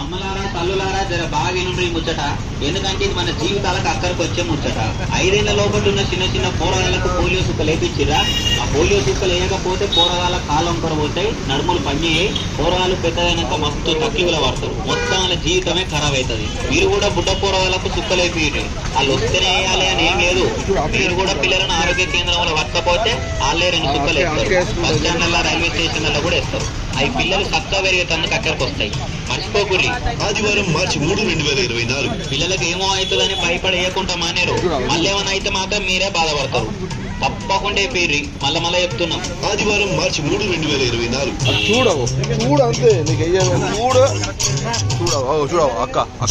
అమ్మలారా తల్లులారా జర బాగా వినుండ్రి ముచ్చట. ఎందుకంటే ఇది మన జీవితాలకు అక్కడికి వచ్చే ముచ్చట. ఐదేళ్ళ లోపల ఉన్న చిన్న చిన్న పోరగాళ్ళకు పోలియో సుక్కలు వేపించిరా ఆ పోలియో సుక్కలు వేయకపోతే పోరగాళ్ళ కాలం కొరబోతాయి నడుములు పనిచేయి పోరగాళ్ళు పెద్దదైనాక మస్తు తక్కివుల పడతారు. మొత్తం వాళ్ళ జీవితమే ఖరాబ్ అవుతుంది మీరు కూడా బుడ్డ పోరగాళ్ళకు సుక్కలు వేపియండి వాళ్ళు వస్తేనే వేయాలి అని ఏం లేదు. మీరు కూడా పిల్లలను ఆరోగ్య కేంద్రంలో పట్టకపోతే వాళ్ళే రెండు సుక్కలు వేస్తారు. బస్ స్టాండ్లలో రైల్వే స్టేషన్లలో కూడా వేస్తారు. అవి పిల్లలు చక్కగా పెరిగేటందుకు అక్కడికి వస్తాయి. మర్చిపోకుర్రి. ఆదివారం మార్చి మూడు రెండు వేల ఇరవై నాలుగు. పిల్లలకి ఏమో అవుతుందని భయపడేయకుండా మానేరు. మళ్ళీ ఏమైనా అయితే మాత్రం మీరే బాధపడతారు. తప్పకుండా పేర్రి మళ్ళీ మళ్ళీ చెప్తున్నాం. ఆదివారం మార్చి మూడు రెండు వేల ఇరవై నాలుగు. చూడవు. చూడు అంతే నీకు అయ్యాను చూడు. చూడవు. చూడవు. అక్క అక్క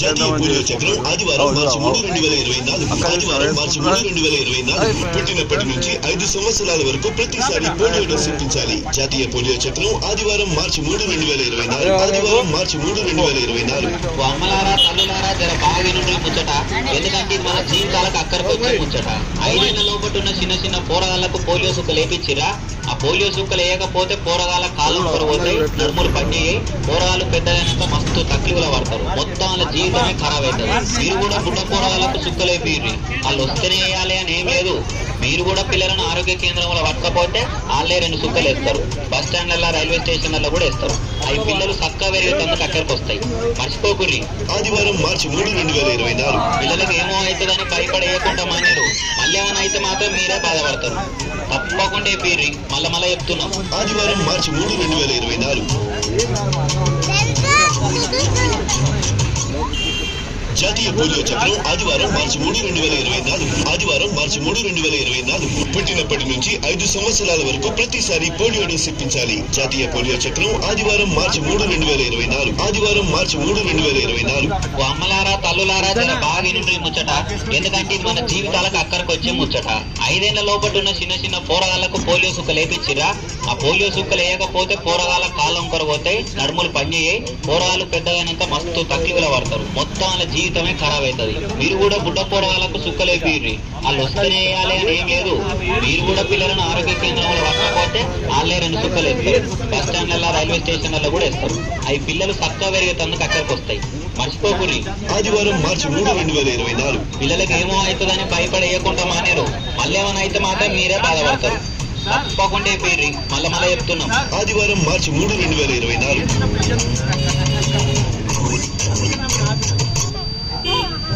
చక్రం ఆదివారం మార్చి. మూడు రెండు వేల ఇరవై నాలుగు. ఆదివారం మార్చి మూడు రెండు వేల ఇరవై నాలుగు. పుట్టినప్పటి నుంచి ఐదు సంవత్సరాల వరకు ప్రతిసారి పోలియో డోస్ ఇప్పించాలి. జాతీయ పోలియో చక్రం ఆదివారం మార్చి మూడు రెండు వేల ఇరవై నాలుగు. ఆదివారం మార్చి మూడు రెండు వేల ఇరవై నాలుగు. అమ్మలారా తల్లులారా జర బాగా వినుండ్రి ఈ ముచ్చట. ఎందుకంటే మన జీవితాలకు అక్కడికి వచ్చే ముచ్చట. ఐదేళ్ళ లోపల ఉన్న చిన్న చిన్న పోరగాళ్ళకు పోలియో సుక్కలు వేపించిరా ఆ పోలియో సుక్కలు వేయకపోతే పోరగాళ్ళ కాలం కొరబోతాయి నడుములు పనిచేయి పోరగాళ్ళు పెద్దదైనాక మస్తు తక్కివుల పడతారు. మొత్తం వాళ్ళ జీవితమే ఖరాబ్ అవుతుంది. మీరు కూడా బుడ్డ పోరగాళ్ళకు సుక్కలు వేపిర్రి వాళ్ళు వస్తేనే వేయాలి అని ఏం లేదు. మీరు కూడా పిల్లలను ఆరోగ్య కేంద్రంలో పట్టకపోతే వాళ్ళే రెండు సుక్కలు వేస్తారు. బస్ స్టాండ్లలో రైల్వే స్టేషన్లలో కూడా వేస్తారు. అవి పిల్లలు చక్కగా పెరిగేటందుకు అక్కడికి వస్తాయి. మర్చిపోకుర్రి. ఆదివారం మార్చి మూడు రెండు వేల ఇరవై నాలుగు. పిల్లలకి ఏమో అవుతుందని భయపడేయకుండా మానేరు. అయితే మాత్రం మీరే బాధపడతారు. తప్పకుండా పీరి మళ్ళీ మళ్ళీ చెప్తున్నాం. ఆదివారం మార్చి మూడు రెండు వేల ఇరవై నాలుగు. జాతీయ పోలియో చక్రం ఆదివారం మార్చి మూడు రెండు వేల ఇరవై నాలుగు. ఆదివారం మార్చి మూడు రెండు వేల ఇరవై నాలుగు. పుట్టినప్పటి నుంచి ఐదు సంవత్సరాల వరకు ప్రతిసారి పోలియో డోస్ ఇప్పించాలి జాతీయ పోలియో చక్రం ఆదివారం మార్చి మూడు రెండు వేల ఇరవై నాలుగు. ఆదివారం మార్చి మూడు రెండు వేల ఇరవై నాలుగు. ఓ అమ్మలారా తల్లులారా జర బాగా ఈ ముచ్చట. ఎందుకంటే ఇది మన జీవితాలకు అక్కడికి వచ్చే ముచ్చట. ఐదేళ్ళ లోపల ఉన్న చిన్న చిన్న పోరగాళ్ళకు పోలియో సుక్కలు వేపించిరా ఆ పోలియో సుక్కలు వేయకపోతే పోరగాళ్ళ కాలం కొరబోతాయి నడుములు పనిచేయి పోరగాళ్ళు పెద్దదైనాక మస్తు తక్కివుల పడతారు. మొత్తం వాళ్ళ జీవితమే ఖరాబ్ అవుతుంది. మీరు కూడా బుడ్డ పోరగాళ్ళకు సుక్కలు వేపిర్రి వాళ్ళు వస్తేనే వేయాలి అని ఏం లేదు. మీరు కూడా పిల్లలను ఆరోగ్య కేంద్రంలో పట్టకపోతే వాళ్ళే రెండు సుక్కలు వేస్తారు బస్ స్టాండ్లలో రైల్వే స్టేషన్లలో కూడా వేస్తారు. అవి పిల్లలు చక్కగా పెరిగేటందుకు అక్కడికి వస్తాయి. మర్చిపోకుర్రి. ఆదివారం మార్చి మూడు రెండు వేల ఇరవై నాలుగు. పిల్లలకి ఏమో అవుతుందని భయపడేయకుండా మానేరు. మళ్ళీ ఏమైనా అయితే మాత్రం మీరే బాధపడతారు. తప్పకుండా పేర్రి మళ్ళీ మళ్ళీ చెప్తున్నాం. ఆదివారం మార్చి మూడు రెండు వేల ఇరవై నాలుగు.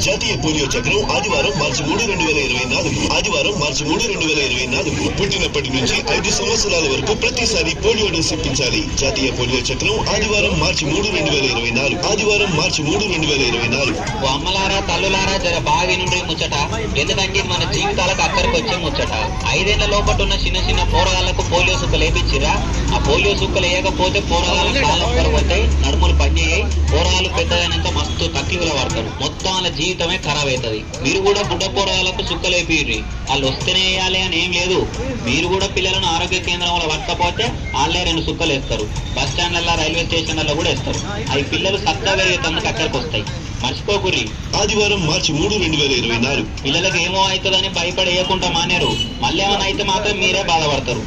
జాతీయ పోలియో చక్రం ఆదివారం మార్చి మూడు రెండు వేల ఇరవై నాలుగు. ఆదివారం మార్చి మూడు రెండు వేల ఇరవై నాలుగు. పుట్టినప్పటి నుంచి ఐదు సంవత్సరాల వరకు ప్రతిసారి పోలియో డోస్ ఇప్పించాలి జాతీయ పోలియో చక్రం ఆదివారం మార్చి మూడు రెండు వేల ఇరవై నాలుగు. ఆదివారం మార్చి మూడు రెండు వేల ఇరవై నాలుగు. అమ్మలారా తల్లులారా జర బాగా వినుండ్రి ముచ్చట. ఎందుకంటే మన జీవితాలకు అక్కడికి వచ్చే ముచ్చట. ఐదేళ్ళ లోపల ఉన్న చిన్న చిన్న పోరగాళ్ళకు పోలియో సుక్కలు వేపించిరా ఆ పోలియో సుక్కలు వేయకపోతే పోరగాళ్ళ కాలం కొరబోతాయి నడుములు పనిచేయి పోరగాళ్ళు పెద్దదైనంత మస్తు తక్కువలో పడతారు మొత్తం వాళ్ళ జీవితమే ఖరాబ్ అవుతుంది. మీరు కూడా బుడ్డ పోరగాళ్ళకు సుక్కలు వేపిర్రి వాళ్ళు వస్తేనే వేయాలి అని ఏం లేదు. మీరు కూడా పిల్లలను ఆరోగ్య కేంద్రంలో పట్టకపోతే వాళ్ళే రెండు సుక్కలు వేస్తారు. బస్ స్టాండ్లలో రైల్వే స్టేషన్లలో కూడా వేస్తారు. అవి పిల్లలు చక్కగా పెరిగేటందుకు అక్కడికి వస్తాయి. మర్చిపోకుర్రి. ఆదివారం మార్చి మూడు రెండు వేల ఇరవై నాలుగు. పిల్లలకి ఏమో అవుతుందని భయపడేయకుండా మానేరు. మళ్ళీ ఏమైనా అయితే మాత్రం మీరే బాధపడతారు.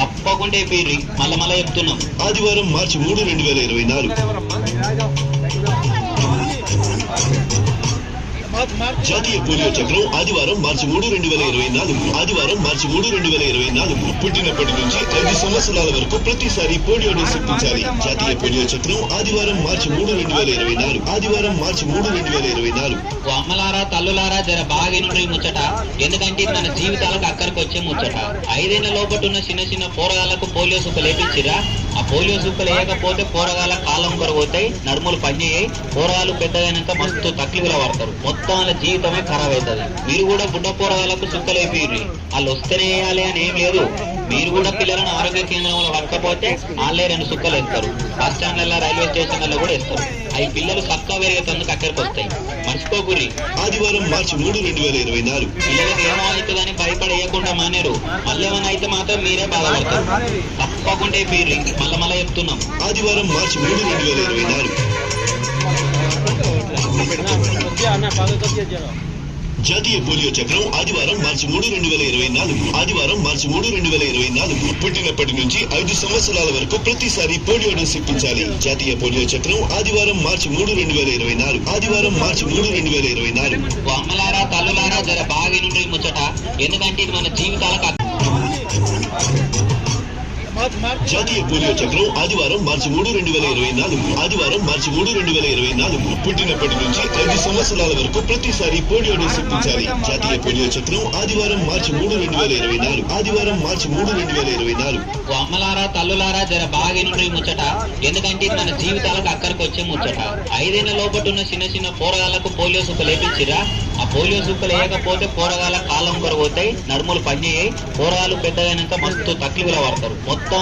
తప్పకుండా పీర్రి మళ్ళీ మళ్ళీ చెప్తున్నాం. ఆదివారం మార్చి మూడు రెండు వేల ఇరవై నాలుగు. జాతీయ పోలియో చక్రం ఆదివారం మార్చి మూడు రెండు వేల ఇరవై నాలుగు. ఆదివారం మార్చి మూడు రెండు వేల ఇరవై నాలుగు. పుట్టినప్పటి నుంచి ఐదు సంవత్సరాల వరకు ప్రతిసారి పోలియో డోస్ ఇప్పించాలి జాతీయ పోలియో చక్రం ఆదివారం మార్చి మూడు రెండు వేల ఇరవై నాలుగు. ఆదివారం మార్చి మూడు రెండు వేల ఇరవై నాలుగు. అమ్మలారా తల్లులారా జర బాగా ఈ ముచ్చట. ఎందుకంటే మన జీవితాలకు అక్కడికి వచ్చే ముచ్చట. ఐదేళ్ళ లోపల ఉన్న చిన్న చిన్న పోరగాళ్ళకు పోలియో సుక్కలు వేపించిరా ఆ పోలియో సుక్కలు వేయకపోతే పోరగాళ్ళ కాలం కొరబోతాయి నడుములు పనిచేయి పోరగాళ్ళు పెద్దదైనాక మస్తు తక్కివుల పడతారు మొత్తం వాళ్ళ జీవితమే ఖరాబ్ అవుతుంది మీరు కూడా బుడ్డ పోరగాళ్ళకు సుక్కలు వేపిర్రి. వాళ్ళు వస్తేనే వేయాలి అని ఏం లేదు. మీరు కూడా పిల్లలను ఆరోగ్య కేంద్రంలో పట్టకపోతే వాళ్ళే రెండు సుక్కలు వేస్తారు. బస్ స్టాండ్లలో రైల్వే స్టేషన్లలో కూడా వేస్తారు. అవి పిల్లలు చక్కగా పెరిగేటందుకు అక్కడికి వస్తాయి. మర్చిపోకుర్రి. ఆదివారం మార్చి మూడు రెండు వేల ఇరవై నాలుగు. పిల్లలకి ఏమో అవుతుందని భయపడేయకుండా మానేరు. మళ్ళీ ఏమైనా అయితే మాత్రం మీరే బాధపడతారు. తప్పకుండా పీర్రి మళ్ళీ మళ్ళీ చెప్తున్నాం. ఆదివారం మార్చి మూడు రెండు వేల ఇరవై నాలుగు. జాతీయ పోలియో చక్రం ఆదివారం మార్చి మూడు రెండు వేల ఇరవై నాలుగు. ఆదివారం మార్చి మూడు రెండు వేల ఇరవై నాలుగు. పుట్టినప్పటి నుంచి ఐదు సంవత్సరాల వరకు ప్రతిసారి పోలియో డోస్ ఇప్పించాలి జాతీయ పోలియో చక్రం ఆదివారం మార్చి మూడు రెండు వేల ఇరవై నాలుగు. ఆదివారం మార్చి మూడు రెండు వేల ఇరవై నాలుగు. అమ్మలారా తల్లులారా జర బాగా వినుండ్రి ముచ్చట. ఎందుకంటే ఇది మన జీవితాలకు జాతీయ పోలియో చక్రం ఆదివారం మార్చి మూడు రెండు వేల ఇరవై నాలుగు. ఆదివారం మార్చి మూడు రెండు వేల ఇరవై నాలుగు. పుట్టినప్పటి నుంచి ఐదు సంవత్సరాల వరకు ప్రతిసారి పోలియో డోస్ ఇప్పించాలి జాతీయ పోలియో చక్రం ఆదివారం మార్చి మూడు రెండు వేల ఇరవై నాలుగు. ఆదివారం మార్చి మూడు రెండు వేల ఇరవై నాలుగు. అమ్మలారా తల్లులారా జర బాగా వినుండ్రి ముచ్చట. ఎందుకంటే మన జీవితాలకు అక్కడికి వచ్చే ముచ్చట. ఐదేళ్ళ లోపట్టున్న చిన్న చిన్న పోరగాళ్ళకు పోలియో సుక్కలు లేపించిరా ఆ పోలియో సుక్కలు వేయకపోతే పోరగాళ్ళ కాలం కొరగవుతాయి నడుములు పనిచేయి పోరగాళ్ళు పెద్దగైనాక మస్తు తక్లీఫుల పడతారు మొత్తం